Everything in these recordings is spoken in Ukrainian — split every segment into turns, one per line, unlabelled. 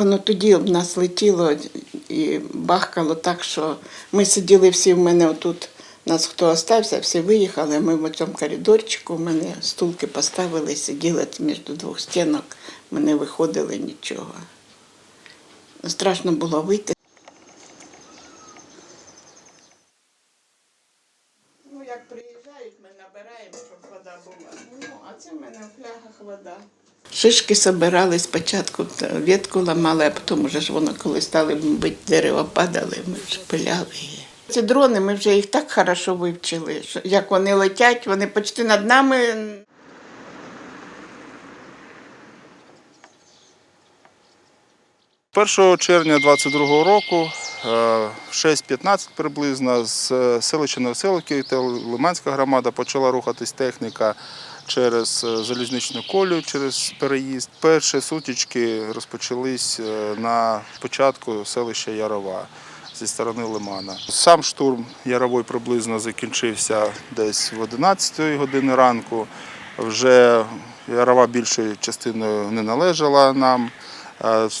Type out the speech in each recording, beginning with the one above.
Воно тоді об нас летіло і бахкало так, що ми сиділи всі в мене отут. Нас хто остався, всі виїхали, ми в цьому коридорчику, в мене стулки поставили, сиділи між двох стінок, ми не виходили нічого. Страшно було вийти. Ну, як приїжджають, ми набираємо, щоб вода була. Ну, а це в мене в флягах вода. Шишки собирали спочатку, ветку ламали, а потім вже ж воно, коли стали бити дерева, падали, ми пиляли її. Ці дрони, ми вже їх так хорошо вивчили, що як вони летять, вони почти над нами.
1 червня 22 року, е, в 6.15 приблизно, з е, селища Новоселки та Лиманська громада почала рухатись техніка через е, залізничну колію, через переїзд. Перші сутички розпочались е, на початку селища Ярова зі сторони Лимана. Сам штурм Яровой приблизно закінчився десь в 11 години ранку. Вже Ярова більшою частиною не належала нам.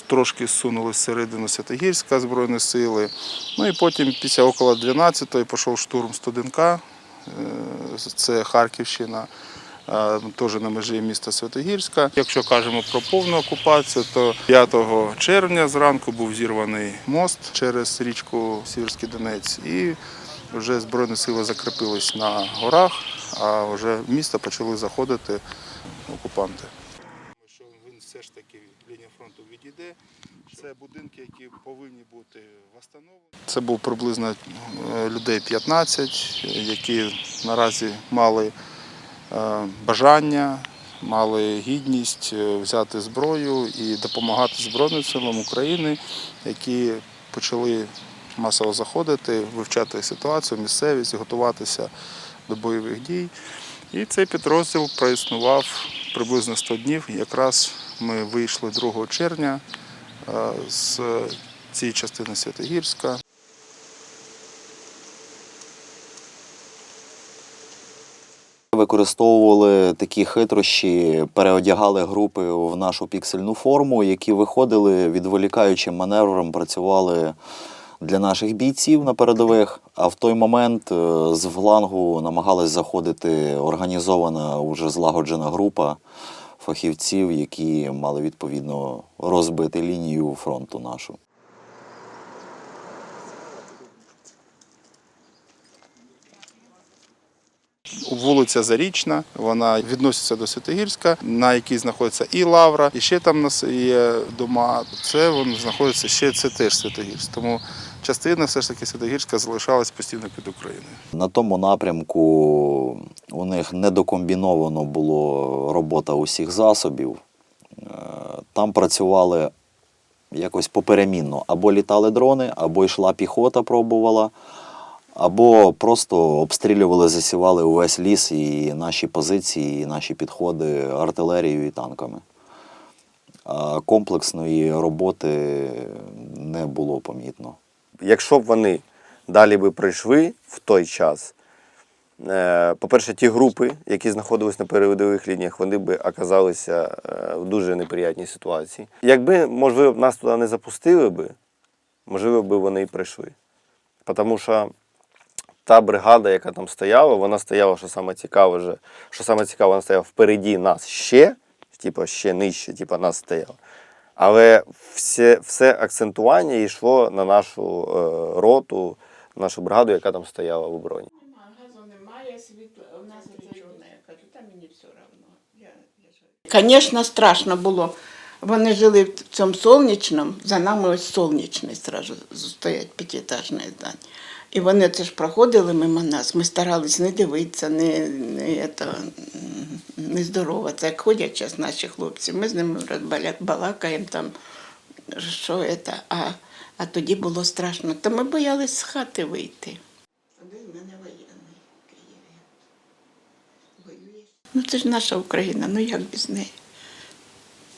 Трошки зсунули всередину Святогірська Збройні сили. Ну і потім після около 12-ї пішов штурм Студенка, е, це Харківщина, теж на межі міста Святогірська. Якщо кажемо про повну окупацію, то 5 червня зранку був зірваний мост через річку Сіверський Донець, і вже Збройні сили закріпились на горах, а вже в місто почали заходити окупанти все ж таки лінія фронту відійде. Це будинки, які повинні бути встановлені. Це був приблизно е, людей 15, які наразі мали е, бажання, мали гідність е, взяти зброю і допомагати Збройним силам України, які почали масово заходити, вивчати ситуацію, місцевість, готуватися до бойових дій. І цей підрозділ проіснував приблизно 100 днів. Якраз ми вийшли 2 червня е, з цієї частини Святогірська.
Використовували такі хитрощі, переодягали групи в нашу піксельну форму, які виходили відволікаючим маневром, працювали для наших бійців на передових. А в той момент е, з влангу намагалась заходити організована, уже злагоджена група фахівців, які мали відповідно розбити лінію фронту нашу.
Вулиця Зарічна, вона відноситься до Святогірська, на якій знаходиться і Лавра, і ще там нас є дома. Це воно знаходиться ще це теж Святогірськ. Тому частина все ж таки Святогірська залишалась постійно під Україною.
На тому напрямку у них недокомбіновано було робота усіх засобів. Е, Там працювали якось поперемінно. Або літали дрони, або йшла піхота, пробувала, або просто обстрілювали, засівали увесь ліс і наші позиції, і наші підходи артилерією і танками. А комплексної роботи не було помітно.
якщо б вони далі би прийшли в той час, е, по-перше, ті групи, які знаходились на передових лініях, вони б оказалися е, в дуже неприятній ситуації. Якби, можливо, нас туди не запустили би, можливо, б вони і прийшли. Тому що та бригада, яка там стояла, вона стояла, що саме цікаве, вже, що саме цікаве, вона стояла впереді нас ще, типу, ще нижче, типу, нас стояла. Але все, все акцентування йшло на нашу е, роту, нашу бригаду, яка там стояла в обороні.
Нема, газу немає, світла. У нас нічого не я кажу, та мені все одно. Звісно, страшно було. Вони жили в цьому сонячному, за нами ось сонячний зразу стоять п'ятиэтажне здання. І вони це ж проходили мимо нас. Ми старались не дивитися, не, не, это, не здороватися. Як ходять зараз наші хлопці, ми з ними балакаємо там, що це. А, а тоді було страшно. Та ми боялись з хати вийти. Один в мене воєнний в Києві. Воює. Ну це ж наша Україна, ну як без неї?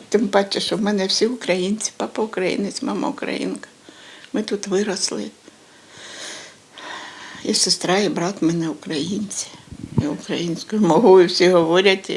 Тим паче, що в мене всі українці, папа українець, мама українка. Ми тут виросли. І сестра, і брат в мене українці. І українською мовою всі говорять.